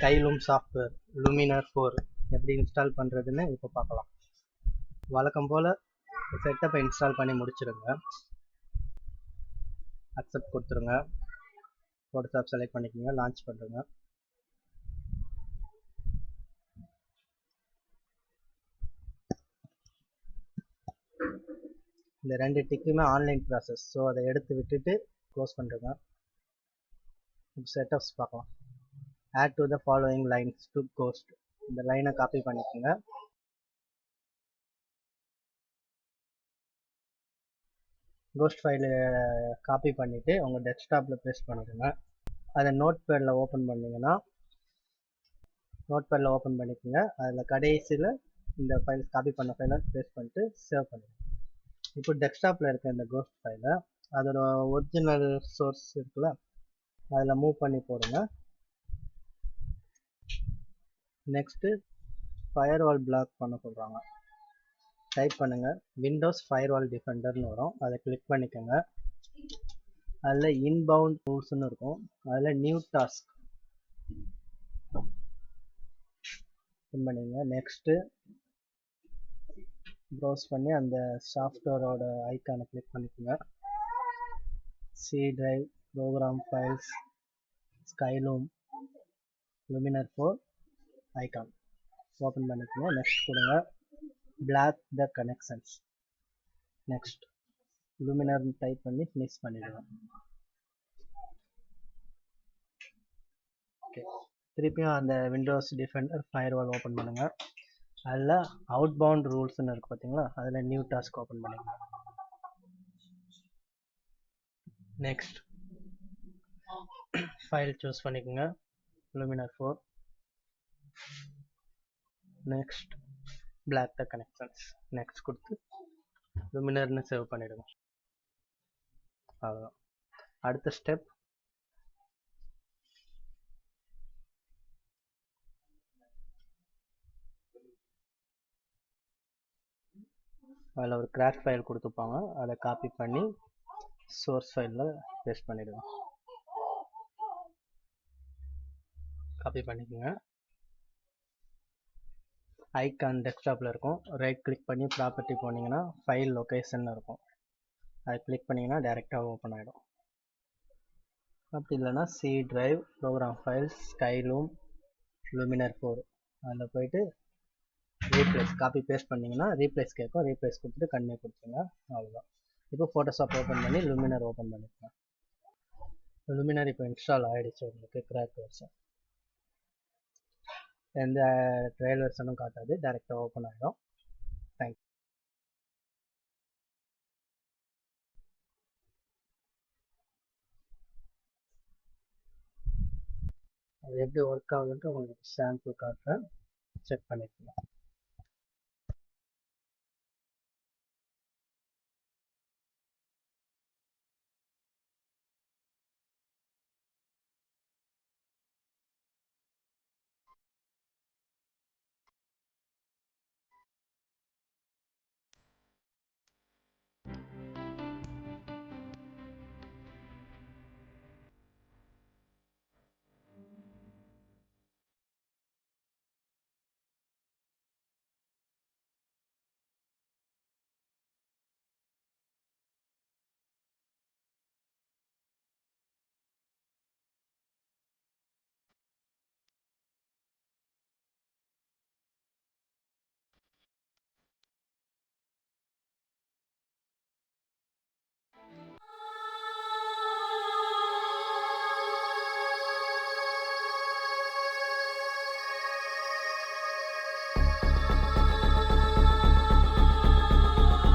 ஸ்கைலூம் software Luminar four எப்படி install பண்ணுறதுன்னு இப்போ பார்க்கலாம். வழக்கம் போல் செட்டப்பை இன்ஸ்டால் பண்ணி முடிச்சிடுங்க அக்செப்ட் கொடுத்துருங்க. ஃபோட்டோஷாப் செலக்ட் பண்ணிக்கோங்க லான்ச் பண்ணுறங்க இந்த ரெண்டு டிக்குமே ஆன்லைன் ப்ராசஸ் ஸோ அதை எடுத்து விட்டுட்டு க்ளோஸ் பண்ணுறங்க செட்டப்ஸ் பார்க்கலாம். Add to the following lines to host இந்த லைனை காப்பி பண்ணிக்கோங்க. கோஸ்ட் ஃபைலு காப்பி பண்ணிவிட்டு உங்கள் டெஸ்க்டாப்பில் பேஸ்ட் பண்ணிடுங்க அதை நோட் பேடில் ஓப்பன் பண்ணிங்கன்னா நோட் பேடில் ஓப்பன் பண்ணிக்கோங்க. அதில் கடைசியில் இந்த ஃபைல் காப்பி பண்ண ஃபைலை பேஸ்ட் பண்ணிட்டு சேவ் பண்ணிடுங்க இப்போ டெஸ்க்டாப்பில் இருக்க இந்த கோஸ்ட் ஃபைலை அதோட ஒரிஜினல் சோர்ஸ் இருக்குல்ல அதில் மூவ் பண்ணி போடுங்க. நெக்ஸ்ட்டு ஃபயர்வால் பிளாக் பண்ண சொல்கிறாங்க டைப் பண்ணுங்கள் விண்டோஸ் ஃபயர்வால் டிஃபெண்டர்னு வரும். அதை கிளிக் பண்ணிக்கோங்க. அதில் இன்பவுண்ட் டூல்ஸ்னு இருக்கும். அதில் நியூ டாஸ்க் பண்ணிங்க நெக்ஸ்ட்டு ப்ரௌஸ் பண்ணி அந்த சாஃப்ட்வேரோட ஐக்கானை கிளிக் பண்ணிக்கோங்க. C drive program files Skylum Luminar four icon open பண்ணிக்கோங்க. நெக்ஸ்ட் கொடுங்க. Block the connections next Luminar type பண்ணி ஃபினிஷ் பண்ணிடுங்க. ஓகே திருப்பியும் அந்த Windows Defender firewall open பண்ணுங்கள் அதில் அவுட் பவுண்ட் ரூல்ஸ்னு இருக்குது பார்த்தீங்களா அதில் நியூ டாஸ்க் ஓப்பன் பண்ணுங்க நெக்ஸ்ட் ஃபைல் சூஸ் பண்ணிக்கோங்க. Luminar four next block the connections next கொடுத்து லுமினர்னு சேவ் பண்ணிடுங்க. அவ்வளோதான் அடுத்த ஸ்டெப் அதில் ஒரு கிராக் ஃபைல் கொடுத்துப்பாங்க. அதை காப்பி பண்ணி சோர்ஸ் ஃபைலில் பேஸ்ட் பண்ணிவிடுங்க காப்பி பண்ணிக்கோங்க. ஐக்கான் டெஸ்க்டாப்பில் இருக்கும். ரைட் கிளிக் பண்ணி ப்ராப்பர்ட்டி போனீங்கன்னா ஃபைல் லொக்கேஷன் இருக்கும். அதை கிளிக் பண்ணிங்கன்னா டேரெக்டாக ஓப்பன் ஆகிடும் அப்படி இல்லைன்னா C drive program files Skylum Luminar four அதில் போயிட்டு ரீப்ளேஸ் காப்பி பேஸ்ட் பண்ணிங்கன்னா ரீப்ளேஸ் கேட்கும். ரீப்ளேஸ் கொடுத்துட்டு கண்ணே கொடுத்துருங்க. அவ்வளோதான் இப்போ ஃபோட்டோஷாப் ஓப்பன் பண்ணி லுமினர் ஓப்பன் பண்ணிக்கலாம். லுமினர் இப்போ இன்ஸ்டால் ஆகிடுச்சு உங்களுக்கு. கிராக் வெர்ஷன் எந்த ட்ரையல் வெர்ஷனும் காட்டாது. டேரெக்டாக ஓப்பன் ஆகிடும் தேங்க்யூ அது எப்படி ஒர்க் ஆகுதுன்ட்டு உங்களுக்கு சாம்பிள் காட்டுறேன். செக் பண்ணிக்கலாம்.